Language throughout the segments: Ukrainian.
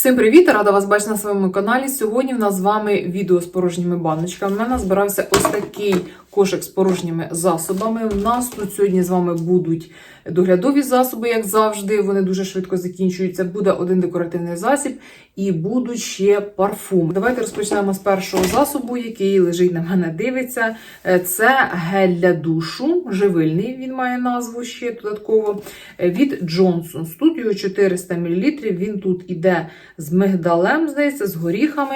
Всім привіт! Рада вас бачити на своєму каналі. Сьогодні в нас з вами відео з порожніми баночками. У мене збирався ось такий кошик з порожніми засобами. У нас тут сьогодні з вами будуть доглядові засоби, як завжди. Вони дуже швидко закінчуються. Буде один декоративний засіб і будуть ще парфум. Давайте розпочнемо з першого засобу, який лежить на мене, дивиться. Е, Це гель для душу, живильний. Він має назву ще додатково. е, Від Johnson's. Тут його 400 мл. Він тут іде з мигдалем, здається, з горіхами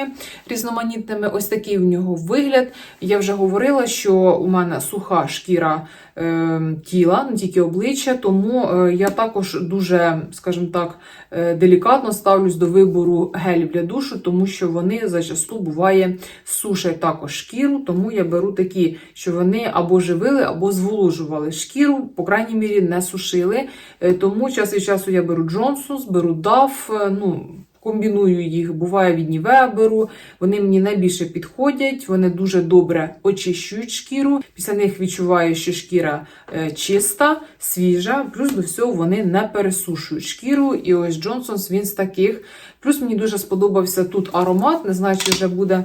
різноманітними. Ось такий в нього вигляд. Я вже говорила, що у мене суха шкіра е, тіла, не тільки обличчя, тому е, я також дуже, скажімо так, е, делікатно ставлюсь до вибору гелів для душу, тому що вони зачасту буває сушать також шкіру, тому я беру такі, що вони або живили, або зволожували шкіру, по крайній мірі не сушили. Е, Тому час від часу я беру Джонсонс, беру DAF, ну. Комбіную їх, буває від Нівеа беру. Вони мені найбільше підходять, вони дуже добре очищують шкіру. Після них відчуваю, що шкіра е, чиста, свіжа. Плюс до всього вони не пересушують шкіру. І ось Джонсонс він з таких. Плюс мені дуже сподобався тут аромат. Не знаю, чи вже буде.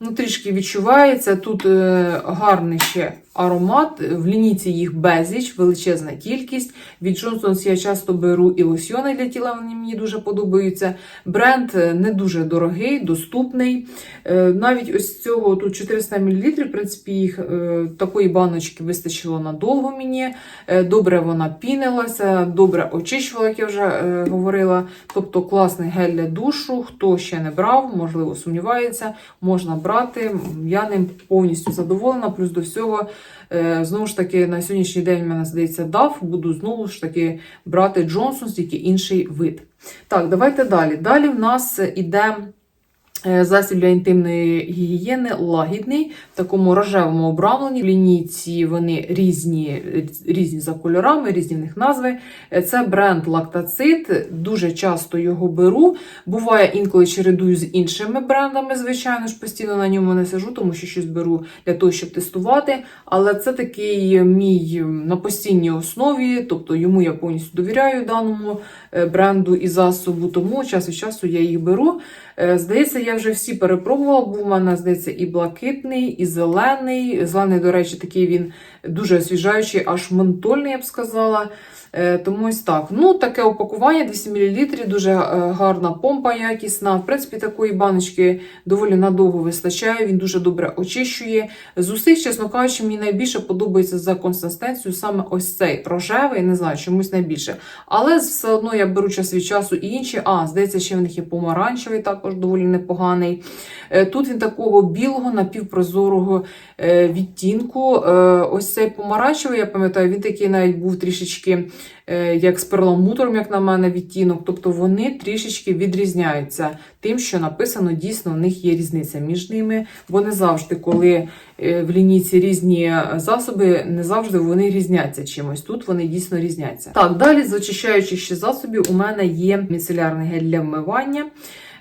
Ну, трішки відчувається. Тут е, гарний ще аромат. В лінійці їх безліч, величезна кількість. Від Johnson's я часто беру і лосьйони для тіла, вони мені дуже подобаються. Бренд е, не дуже дорогий, доступний. Е, навіть ось цього тут 400 мл, в принципі, їх е, такої баночки вистачило надовго мені. Е, добре вона пінилася, добре очищувала, як я вже е, говорила. Тобто класний гель для душу. Хто ще не брав, можливо, сумнівається, можна брати. Я ним повністю задоволена. Плюс до всього, е, знову ж таки, на сьогоднішній день в мене здається DAF, Буду знову ж таки брати Джонсон, тільки інший вид. Так, давайте далі. Далі в нас іде. Е, Засіб для інтимної гігієни лагідний в такому рожевому обрамленні. Лінійці вони різні, різні за кольорами, різні в них назви. Е, Це бренд Лактацит. Дуже часто його беру. Буває інколи чередую з іншими брендами, звичайно ж, постійно на ньому не сижу, тому що щось беру для того, щоб тестувати. Але це такий мій на постійній основі, тобто йому я повністю довіряю даному е, бренду і засобу, тому час від часу я їх беру. Е, Здається, я вже всі перепробувала. Був у мене, здається, і блакитний, і зелений. Зелений, до речі, такий він дуже освіжаючий, аж ментольний, я б сказала. Е, Тому ось так. Ну, таке упакування 200 мл, дуже е, гарна помпа якісна. В принципі, такої баночки доволі надовго вистачає. Він дуже добре очищує. З усіх, чесно кажучи, мені найбільше подобається за консистенцією саме ось цей рожевий, не знаю, чомусь найбільше. Але все одно я беру час від часу і інші. А, здається, ще в них є помаранчевий, також доволі непоганий. Е, Тут він такого білого напівпрозорого відтінку. Ось цей помаранчевий, я пам'ятаю, він такий навіть був трішечки як з перламутром, як на мене, відтінок. Тобто вони трішечки відрізняються тим, що написано, дійсно, в них є різниця між ними. Бо не завжди, коли е, в лінійці різні засоби, не завжди вони різняться чимось. Тут вони дійсно різняться. Так, далі з очищаючих ще засобів у мене є міцелярний гель для вмивання.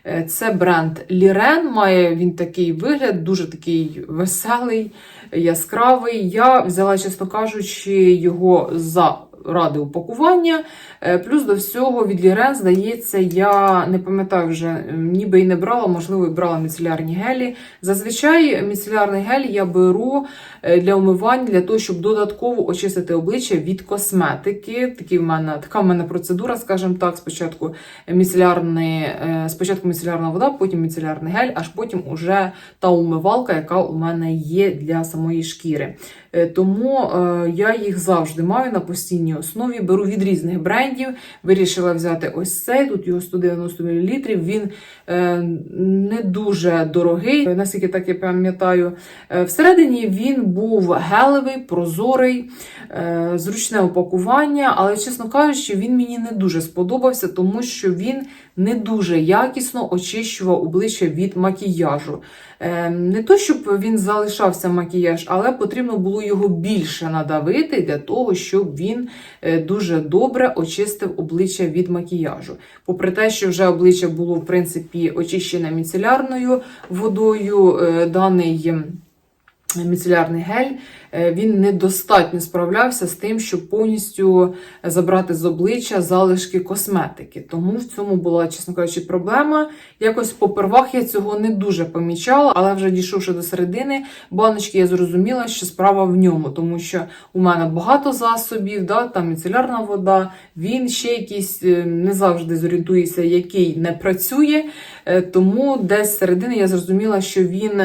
Е, Це бренд Лірен. Має він такий вигляд, дуже такий веселий, яскравий. Я взяла, чесно кажучи, його за ради упакування. Е, Плюс до всього від Лірен, здається, я не пам'ятаю вже, ніби і не брала, можливо, і брала міцелярні гелі. Зазвичай міцелярний гель я беру е, для умивання, для того, щоб додатково очистити обличчя від косметики. Такі в мене, така в мене процедура, скажімо так. Спочатку міцелярний, е, спочатку міцелярна вода, потім міцелярний гель, аж потім уже та умивалка, яка у мене є для самої шкіри. Е, Тому е, я їх завжди маю на постійній основі. Беру від різних брендів. Вирішила взяти ось цей. Тут його 190 мл. Він е, не дуже дорогий, наскільки так я пам'ятаю. Всередині він був гелевий, прозорий, зручне упакування, але, чесно кажучи, він мені не дуже сподобався, тому що він не дуже якісно очищував обличчя від макіяжу. Е, Не то, щоб він залишався макіяж, але потрібно було його більше надавити для того, щоб він е, дуже добре очистив обличчя від макіяжу. Попри те, що вже обличчя було, в принципі, очищене міцелярною водою, е, даний міцелярний гель, е, він недостатньо справлявся з тим, щоб повністю забрати з обличчя залишки косметики. Тому в цьому була, чесно кажучи, проблема. Якось попервах я цього не дуже помічала, але вже дійшовши до середини баночки, я зрозуміла, що справа в ньому, тому що у мене багато засобів, да, там міцелярна вода, він ще якийсь е, не завжди зорієнтується, який не працює. Е, Тому десь середини я зрозуміла, що він.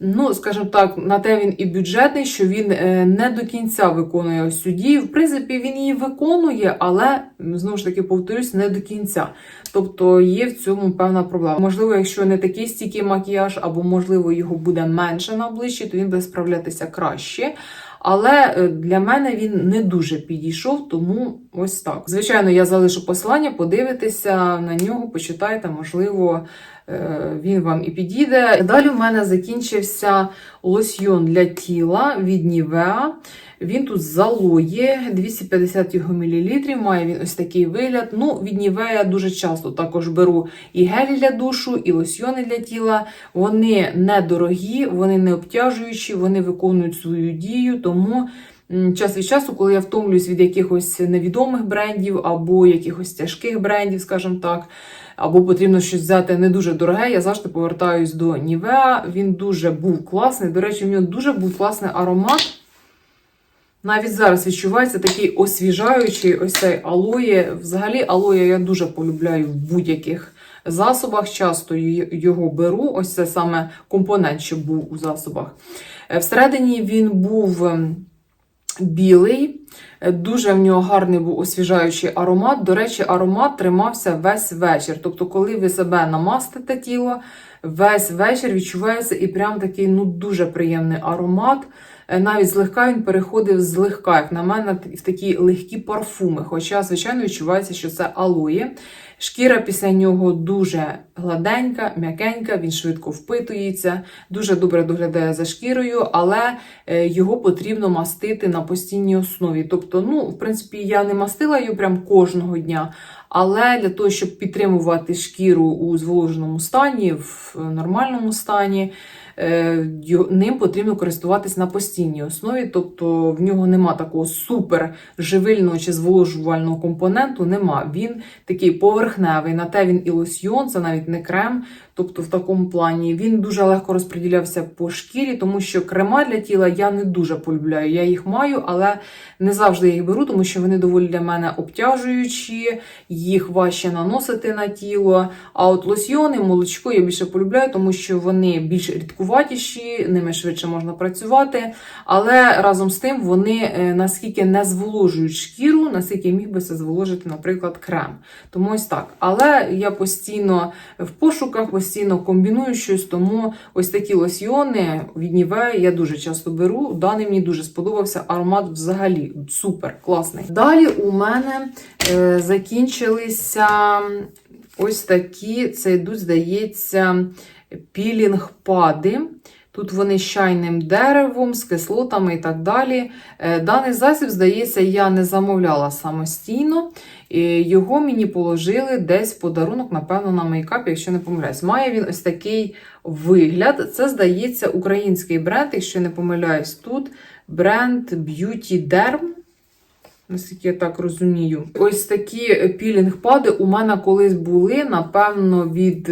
Ну, скажімо так, на те він і бюджетний, що він е, не до кінця виконує ось цю дію. В принципі, він її виконує, але знову ж таки повторюсь, не до кінця. Тобто є в цьому певна проблема. Можливо, якщо не такий стійкий макіяж, або можливо його буде менше на обличчі, то він буде справлятися краще. Але е, для мене він не дуже підійшов, тому ось так. Звичайно, я залишу посилання, подивитися на нього, почитайте, можливо, він вам і підійде. Далі у мене закінчився лосьйон для тіла від Nivea. Він тут з алоє, 250 його мілілітрів, має він ось такий вигляд. Ну, від Nivea я дуже часто також беру і гелі для душу, і лосьйони для тіла. Вони недорогі, вони не обтяжуючі, вони виконують свою дію, тому. Час від часу, коли я втомлююсь від якихось невідомих брендів або якихось тяжких брендів, скажімо так, або потрібно щось взяти не дуже дороге, я завжди повертаюсь до Nivea. Він дуже був класний. До речі, в нього дуже був класний аромат. Навіть зараз відчувається такий освіжаючий ось цей алоє. Взагалі, алоє я дуже полюбляю в будь-яких засобах. Часто його беру. Ось це саме компонент, що був у засобах. Е, Всередині він був ем, білий, дуже в нього гарний був освіжаючий аромат. До речі, аромат тримався весь вечір. Тобто, коли ви себе намастите тіло, весь вечір відчувається і прям такий ну дуже приємний аромат. Е, Навіть злегка він переходив злегка, як на мене, в такі легкі парфуми. Хоча, звичайно, відчувається, що це алоє. Шкіра після нього дуже гладенька, м'якенька, він швидко впитується, дуже добре доглядає за шкірою, але е, його потрібно мастити на постійній основі. Тобто, ну, в принципі, я не мастила його прям кожного дня, але для того, щоб підтримувати шкіру у зволоженому стані, в нормальному стані, е, ним потрібно користуватись на постійній основі, тобто в нього нема такого супер живильного чи зволожувального компоненту, нема. Він такий поверхневий, на те він і лосьйон, це навіть не крем. Тобто, в такому плані він дуже легко розподілявся по шкірі, тому що крема для тіла я не дуже полюбляю. Я їх маю, але не завжди їх беру, тому що вони доволі для мене обтяжуючі, їх важче наносити на тіло. А от лосьйони, молочко я більше полюбляю, тому що вони більш рідкуватіші, ними швидше можна працювати. Але разом з тим вони е, наскільки не зволожують шкіру, наскільки міг би це зволожити, наприклад, крем. Тому ось так. Але я постійно в пошуках, постійно комбіную щось, тому ось такі лосьйони від Nivea я дуже часто беру. Даний мені дуже сподобався. Аромат взагалі супер, класний. Далі у мене е, закінчилися ось такі, це йдуть, здається, пілінг-пади. Тут вони з чайним деревом, з кислотами і так далі. Е, Даний засіб, здається, я не замовляла самостійно. Його мені положили десь в подарунок, напевно, на мейкапі, якщо не помиляюсь. Має він ось такий вигляд. Це, здається, український бренд, якщо не помиляюсь, тут бренд Beauty Derm. Наскільки я так розумію. Ось такі пілінг-пади у мене колись були, напевно, від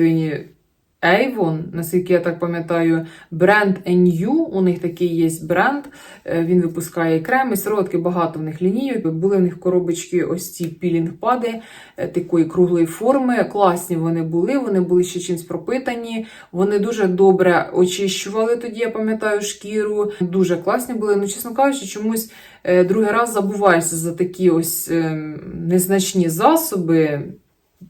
Avon, наскільки я так пам'ятаю, бренд NU, у них такий є бренд, е, він випускає і крем, сироватки, багато в них лінійок. Були в них коробочки ось ці пілінг-пади е, такої круглої форми. Класні вони були, вони були ще чимось пропитані. Вони дуже добре очищували тоді, я пам'ятаю, шкіру. Дуже класні були. Ну, чесно кажучи, чомусь е, другий раз забуваєшся за такі ось е, незначні засоби.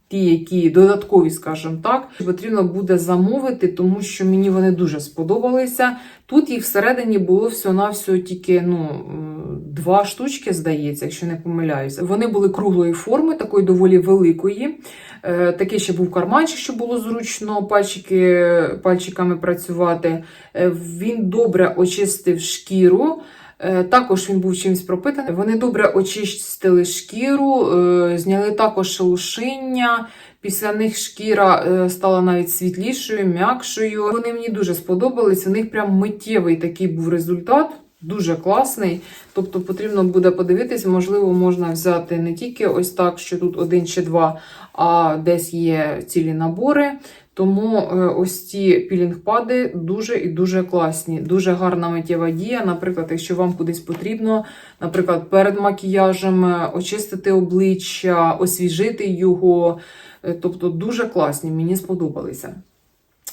Ті, які додаткові, скажімо так, потрібно буде замовити, тому що мені вони дуже сподобалися. Тут їх всередині було всього-навсього тільки ну, е, два штучки, здається, якщо не помиляюся. Вони були круглої форми, такої доволі великої. Е, Такий ще був карманчик, щоб було зручно пальчики, пальчиками працювати. Е, Він добре очистив шкіру. Е, Також він був чимось пропитаний. Вони добре очистили шкіру, е, зняли також шелушиння, Після них шкіра е, стала навіть світлішою, м'якшою. Вони мені дуже сподобались. У них прям миттєвий такий був результат. Дуже класний. Тобто потрібно буде подивитись, можливо, можна взяти не тільки ось так, що тут один чи два, а десь є цілі набори. Тому е, ось ці пілінгпади дуже і дуже класні. Дуже гарна миттєва дія. Наприклад, якщо вам кудись потрібно, наприклад, перед макіяжем е, очистити обличчя, освіжити його. Е, Тобто дуже класні, мені сподобалися.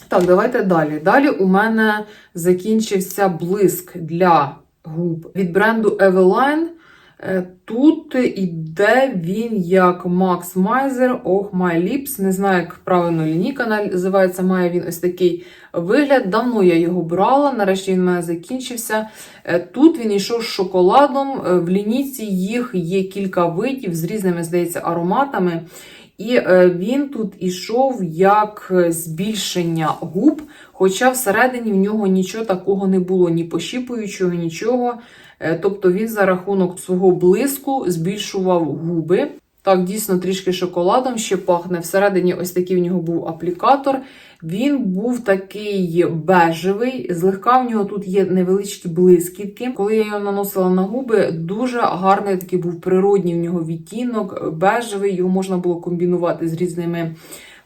Так, давайте далі. Далі у мене закінчився блиск для губ від бренду Eveline. Е, Тут іде він як Max Miser Oh My Lips. Не знаю, як правильно лінійка називається. Має він ось такий вигляд. Давно я його брала, нарешті він мене закінчився. Е, Тут він йшов з шоколадом. Е, В лінійці їх є кілька видів з різними, здається, ароматами. І е, він тут ішов як е, збільшення губ, хоча всередині в нього нічого такого не було, ні пощіпуючого, нічого. Е, Тобто він за рахунок свого блиску збільшував губи. Так, дійсно, трішки шоколадом ще пахне. Всередині ось такий в нього був аплікатор. Він був такий бежевий, злегка в нього тут є невеличкі блискітки. Коли я його наносила на губи, дуже гарний такий був природній в нього відтінок, бежевий, його можна було комбінувати з різними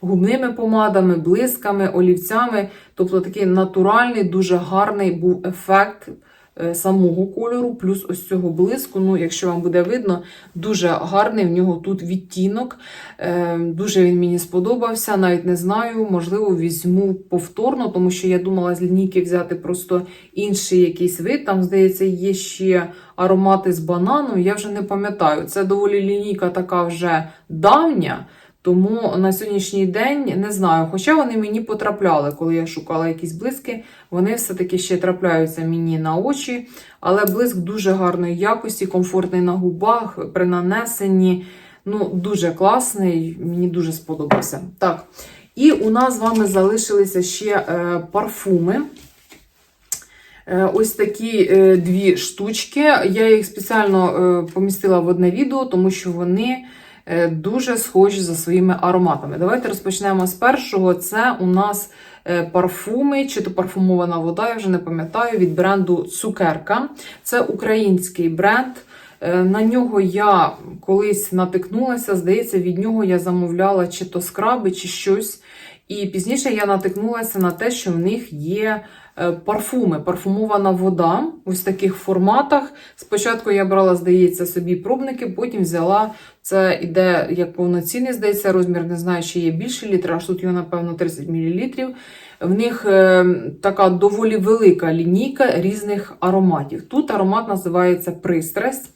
губними помадами, блисками, олівцями. Тобто такий натуральний, дуже гарний був ефект самого кольору, плюс ось цього блиску. Ну, якщо вам буде видно, дуже гарний в нього тут відтінок. Е, Дуже він мені сподобався. Навіть не знаю, можливо, візьму повторно, тому що я думала з лінійки взяти просто інший якийсь вид. Там, здається, є ще аромати з банану. Я вже не пам'ятаю. Це доволі лінійка така вже давня. Тому на сьогоднішній день не знаю. Хоча вони мені потрапляли, коли я шукала якісь блиски, вони все-таки ще трапляються мені на очі. Але блиск дуже гарної якості, комфортний на губах, при нанесенні. Ну, дуже класний, мені дуже сподобався. Так, і у нас з вами залишилися ще е, парфуми. Е, Ось такі е, дві штучки. Я їх спеціально е, помістила в одне відео, тому що вони дуже схожі за своїми ароматами. Давайте розпочнемо з першого. Це у нас е, парфуми, чи то парфумована вода, я вже не пам'ятаю, від бренду Цукерка. Це український бренд. Е, На нього я колись натикнулася, здається, від нього я замовляла чи то скраби, чи щось. І пізніше я натикнулася на те, що в них є е, парфуми, парфумована вода ось в таких форматах. Спочатку я брала, здається, собі пробники, потім взяла це іде як повноцінний, здається, розмір, не знаю, чи є більше літра, аж тут його, напевно, 30 мл. В них е, така доволі велика лінійка різних ароматів. Тут аромат називається Пристрасть.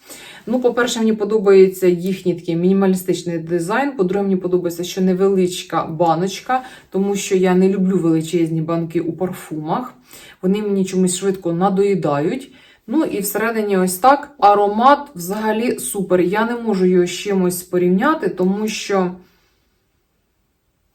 Ну, по-перше, мені подобається їхній такий мінімалістичний дизайн. По-друге, мені подобається, що невеличка баночка, тому що я не люблю величезні банки у парфумах. Вони мені чомусь швидко надоїдають. Ну і всередині ось так. Аромат взагалі супер. Я не можу його з чимось порівняти, тому що.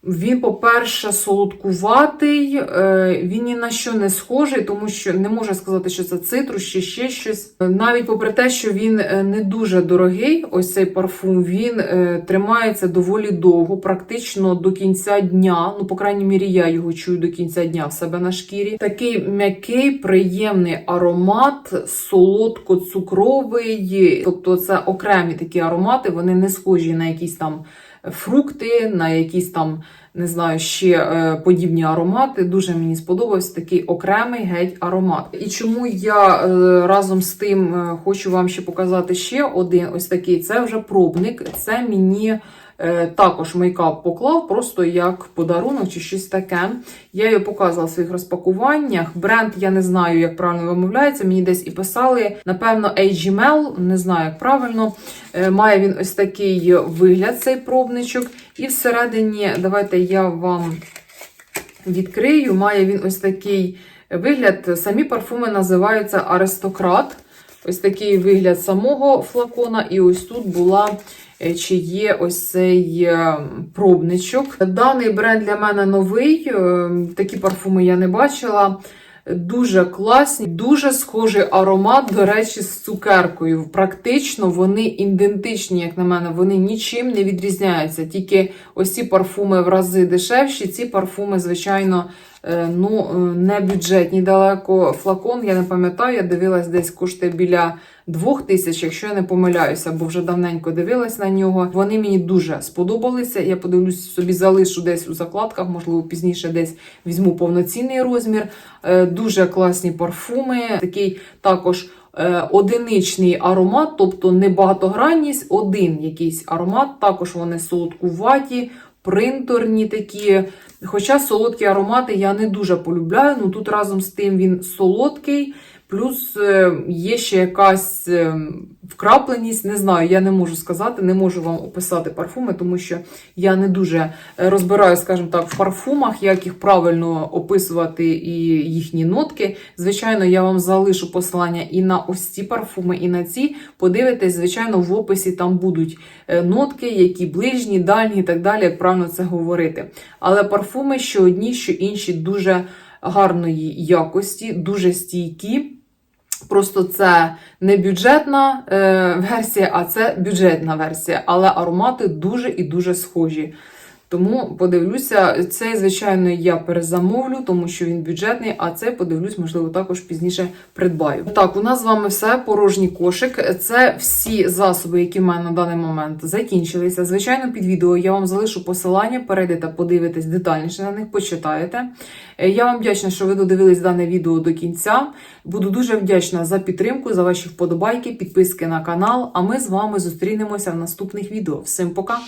Він, по-перше, солодкуватий, е, він ні на що не схожий, тому що не можу сказати, що це цитрус чи ще щось. Навіть попри те, що він е, не дуже дорогий, ось цей парфум, він е, тримається доволі довго, практично до кінця дня. Ну, по крайній мірі, я його чую до кінця дня в себе на шкірі. Такий м'який, приємний аромат, солодко-цукровий. Тобто, це окремі такі аромати, вони не схожі на якісь там фрукти, на якісь там, не знаю, ще е, подібні аромати. Дуже мені сподобався такий окремий геть аромат. І чому я е, разом з тим е, хочу вам ще показати ще один ось такий. Це вже пробник. Це мені. Е, Також мейкап поклав, просто як подарунок чи щось таке. Я його показувала в своїх розпакуваннях. Бренд, я не знаю, як правильно вимовляється. Мені десь і писали, напевно, HGML, не знаю, як правильно. Е, Має він ось такий вигляд, цей пробничок. І всередині, давайте я вам відкрию. Має він ось такий вигляд. Самі парфуми називаються Аристократ. Ось такий вигляд самого флакона. І ось тут була чи є ось цей е, пробничок. Даний бренд для мене новий. е, Такі парфуми я не бачила. Дуже класні, дуже схожий аромат, до речі, з цукеркою. Практично вони ідентичні, як на мене, вони нічим не відрізняються. Тільки ось ці парфуми в рази дешевші, ці парфуми, звичайно, е, ну, е, не бюджетні. Далеко флакон, я не пам'ятаю, я дивилась десь коштує біля двох тисяч, якщо я не помиляюся, бо вже давненько дивилась на нього. Вони мені дуже сподобалися. Я подивлюсь, собі залишу десь у закладках, можливо, пізніше десь візьму повноцінний розмір. Е, Дуже класні парфуми. Такий також е, одиничний аромат, тобто не багатогранність, один якийсь аромат. Також вони солодкуваті, принторні такі. Хоча солодкі аромати я не дуже полюбляю, ну тут разом з тим він солодкий. Плюс е, є ще якась е, вкрапленість, не знаю, я не можу сказати, не можу вам описати парфуми, тому що я не дуже е, розбираю, скажімо так, в парфумах, як їх правильно описувати і їхні нотки. Звичайно, я вам залишу посилання і на ось ці парфуми, і на ці. Подивитесь, звичайно, в описі там будуть нотки, які ближні, дальні і так далі, як правильно це говорити. Але парфуми, що одні, що інші, дуже гарної якості, дуже стійкі. Просто це не бюджетна е, версія, а це бюджетна версія. Але аромати дуже і дуже схожі. Тому подивлюся, цей, звичайно, я перезамовлю, тому що він бюджетний, а цей подивлюсь, можливо, також пізніше придбаю. Так, у нас з вами все, порожній кошик. Це всі засоби, які в мене на даний момент закінчилися. Звичайно, під відео я вам залишу посилання, перейдете, подивитесь детальніше на них, почитаєте. Е, Я вам вдячна, що ви додивились дане відео до кінця. Буду дуже вдячна за підтримку, за ваші вподобайки, підписки на канал. А ми з вами зустрінемося в наступних відео. Всім пока!